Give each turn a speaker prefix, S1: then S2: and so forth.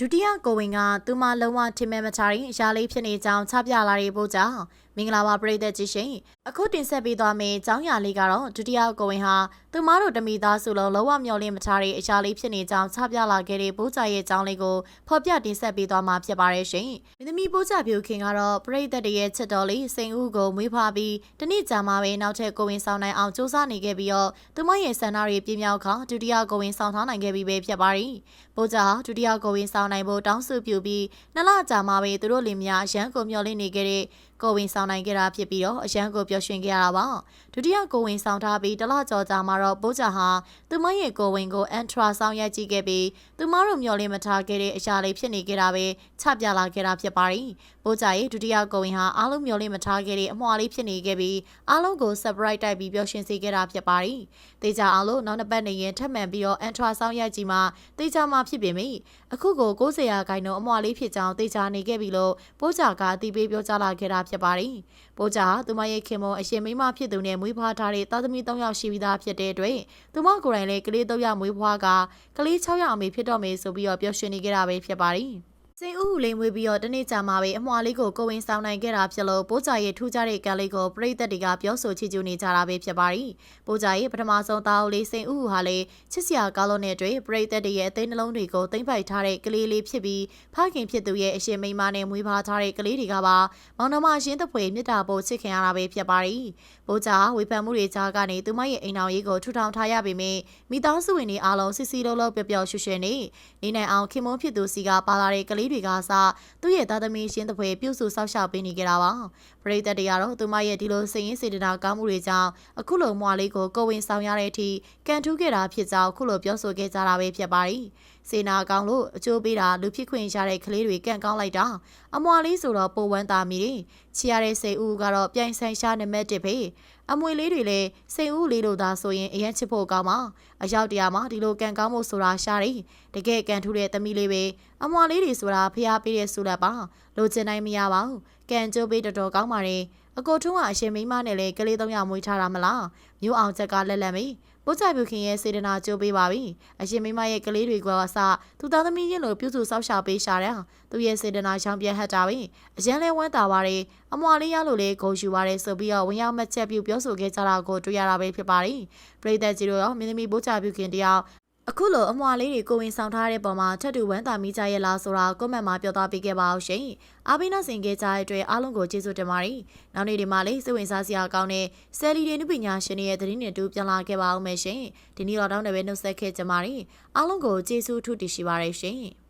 S1: ဒုတိယကိုဝင်ကသူမလုံးဝထင်မဲ့မချရင်အရာလေးဖြစ်နေကြောင်းချပြလာတဲ့ပို့ကြောင့် မင်္ဂလာပါပရိသတ်ကြီးရှင်အခုတင်ဆက်ပေးသွားမယ့်အကြောင်းအရာလေးကတော့ဒုတိယကိုဝင်ဟာသူမတို့တမိသားစုလုံးလုံးဝမျှော်လင့်မထားတဲ့အရာလေးဖြစ်နေကြောင်းချပြလာခဲ့တဲ့ပို့ကြရဲ့အကြောင်းလေးကိုဖော်ပြတင်ဆက်ပေးသွားမှာဖြစ်ပါတယ်ရှင်မင်းသမီးပို့ကြပြိုခင်ကတော့ပရိသတ်တရဲ့ချက်တော်လေးစိန်ဦးကိုမွေးဖွားပြီးတနေ့ကြာမှပဲနောက်ထပ်ကိုဝင်ဆောင်နိုင်အောင်စူးစမ်းနေခဲ့ပြီးတော့သူမရဲ့ဆန္ဒတွေပြင်းမြောက်ခါဒုတိယကိုဝင်ဆောင်ထားနိုင်ခဲ့ပြီးပဲဖြစ်ပါတယ်ပို့ကြဟာဒုတိယကိုဝင်ဆောင်နိုင်ဖို့တောင်းဆိုပြုပြီးနှစ်လကြာမှပဲသူတို့လင်မယားရန်ကိုမျှော်လင့်နေခဲ့တဲ့ကိုဝင်ဆောင်နိုင်ခဲ့တာဖြစ်ပြီးတော့အရန်ကိုပျော်ရွှင်ခဲ့ရတာပါဒုတိယကိုဝင်ဆောင်ထားပြီးတလကြော်ကြာမှာတော့ပိုးကြဟာသူမရဲ့ကိုဝင်ကိုအန်ထရာဆောင်ရိုက်ကြည့်ခဲ့ပြီးသူမတို့မျှော်လင့်မထားခဲ့တဲ့အရာလေးဖြစ်နေခဲ့တာပဲချပြလာခဲ့တာဖြစ်ပါတယ်ပိုးကြရဲ့ဒုတိယကိုဝင်ဟာအားလုံးမျှော်လင့်မထားခဲ့တဲ့အမွှာလေးဖြစ်နေခဲ့ပြီးအားလုံးကို surprise တိုက်ပြီးပျော်ရွှင်စေခဲ့တာဖြစ်ပါတယ်တေချာအောင်လို့နောက်နှစ်ပတ်နေရင်ထပ်မံပြီးတော့အန်ထရာဆောင်ရိုက်ကြည့်မှတေချာမှဖြစ်ပေမိအခုကို90ရာခိုင်နှုန်းအမွှာလေးဖြစ်ကြောင်းတေချာနေခဲ့ပြီလို့ပိုးကြကအတိပေးပြောကြားလာခဲ့တာဖြစ်ပါတယ်။ပိုးကြဟာသူမရဲ့ခင်မုံအရှင်မိမဖြစ်သူနဲ့မွေးဖွားထားတဲ့သားသမီး၃ယောက်ရှိပြီးသားဖြစ်တဲ့အတွက်သူမကိုယ်တိုင်လည်းကလေး၃ယောက်မွေးဖွားကကလေး၆ယောက်အမေဖြစ်တော့မယ်ဆိုပြီးတော့ပျော်ရွှင်နေကြတာပဲဖြစ်ပါတယ်။ စိန်ဥဟုလေးမွေးပြီးတော့တနေ့ကြာမှပဲအမွှာလေးကိုကိုဝင်ဆောင်နိုင်ခဲ့တာဖြစ်လို့ပိုးကြရဲ့ထူးခြားတဲ့ကံလေးကိုပရိသတ်တွေကပြောဆိုချီးကျူးနေကြတာပဲဖြစ်ပါတယ်။ပိုးကြရဲ့ပထမဆုံးသားအုပ်လေးစိန်ဥဟုဟာလေချစ်စရာကောင်းလို့တဲ့အတွက်ပရိသတ်တွေရဲ့အသိနှလုံးတွေကိုသိမ့်ပိုက်ထားတဲ့ကလေးလေးဖြစ်ပြီးဖခင်ဖြစ်သူရဲ့အရှင်မိန်းမနဲ့မွေးဖွားထားတဲ့ကလေးတွေကပါမောင်နှမရှင်းသဖွေမြတ်တာပို့ချစ်ခင်ရတာပဲဖြစ်ပါတယ်။ပိုးကြဝေဖန်မှုတွေကြားကနေသူမရဲ့အိမ်တော်ရေးကိုထူထောင်ထားရပေမယ့်မိသားစုဝင်တွေအားလုံးစစ်စီလုံးလုံးပျော်ပျော်ရွှင်ရွှင်နေနေနိုင်အောင်ခင်မုန်းဖြစ်သူစီကပါလာတဲ့ကလေးတွေကစားသူ့ရဲ့သားသမီးရှင်းတဲ့ဖွယ်ပြုစုဆောက်ရှောက်ပေးနေကြတာပါပရိသတ်တွေကတော့သူမရဲ့ဒီလိုစိတ်ရင်းစေတနာကောင်းမှုတွေကြောင့်အခုလိုမွာလေးကိုကိုဝင်ဆောင်ရတဲ့အထိကန်ထူးခဲ့တာဖြစ်ကြောင်းအခုလိုပြောဆိုခဲ့ကြတာပဲဖြစ်ပါတယ် စေနာကောင်းလို့အကျိုးပေးတာလူဖြစ်ခွင့်ရတဲ့ကလေးတွေကန့်ကောင်းလိုက်တာအမွာလေးဆိုတော့ပိုဝမ်းသာမိတယ်ချီရတဲ့စိတ်ဦးကတော့ပြိုင်ဆိုင်ရှားနံပါတ်1ပဲအမွေလေးတွေလည်းစိတ်ဦးလေးလိုသာဆိုရင်အရင်ချစ်ဖို့ကောင်းပါအရောက်တရားမှာဒီလိုကန်ကောင်းမှုဆိုတာရှားတယ်တကယ်ကန်ထူးတဲ့သမီးလေးပဲအမွာလေးတွေဆိုတာဖျားပေးတဲ့ဆိုလက်ပါလိုချင်နိုင်မရပါဘူးကန်ကျိုးပေးတော်တော်ကောင်းပါတယ်အကိုထုံးကအရှင်မိန်းမနဲ့လည်းကလေးသုံးယောက်မွေးထားတာမလားမျိုးအောင်ချက်ကလက်လက်မေး ပို့ချပြုခင်ရဲ့စေတနာကြိုးပေးပါပြီအရှင်မိမရဲ့ကလေးတွေကိုအစသူသားသမီးရင်လိုပြုစုစောက်ရှောက်ပေးရှာတယ်သူရဲ့စေတနာချောင်းပြဟတ်တာပဲအရန်လဲဝမ်းသာပါတယ်အမွာလေးရလို့လေဂုံယူပါတယ်ဆိုပြီးတော့ဝင်ရောက်မှတ်ချက်ပြုပြောဆိုခဲ့ကြတာကိုတွေ့ရတာပဲဖြစ်ပါတယ်ပရိသတ်ကြီးတို့ရောမင်းသမီးပို့ချပြုခင်တယောက် အခုလိုအမွာလေးတွေကိုဝင်ဆောင်ထားတဲ့ပုံမှာထပ်တူဝမ်းသာမိကြရဲ့လားဆိုတာကွန်မန့်မှာပြောသားပေးခဲ့ပါအောင်ရှင်။အားပေးနှဆင်ခဲ့ကြတဲ့အတွက်အားလုံးကိုကျေးဇူးတင်ပါတယ်။နောက်နေ့ဒီမှာလေးစိတ်ဝင်စားစရာကောင်းတဲ့ဆယ်လီတွေနုပညာရှင်တွေရဲ့သတင်းတွေတူပြန်လာခဲ့ပါအောင်မယ်ရှင်။ဒီနေ့တော့တောင်းတယ်ပဲနှုတ်ဆက်ခဲ့ကြပါမယ်။အားလုံးကိုကျေးဇူးထူးတည်ရှိပါရရှင်။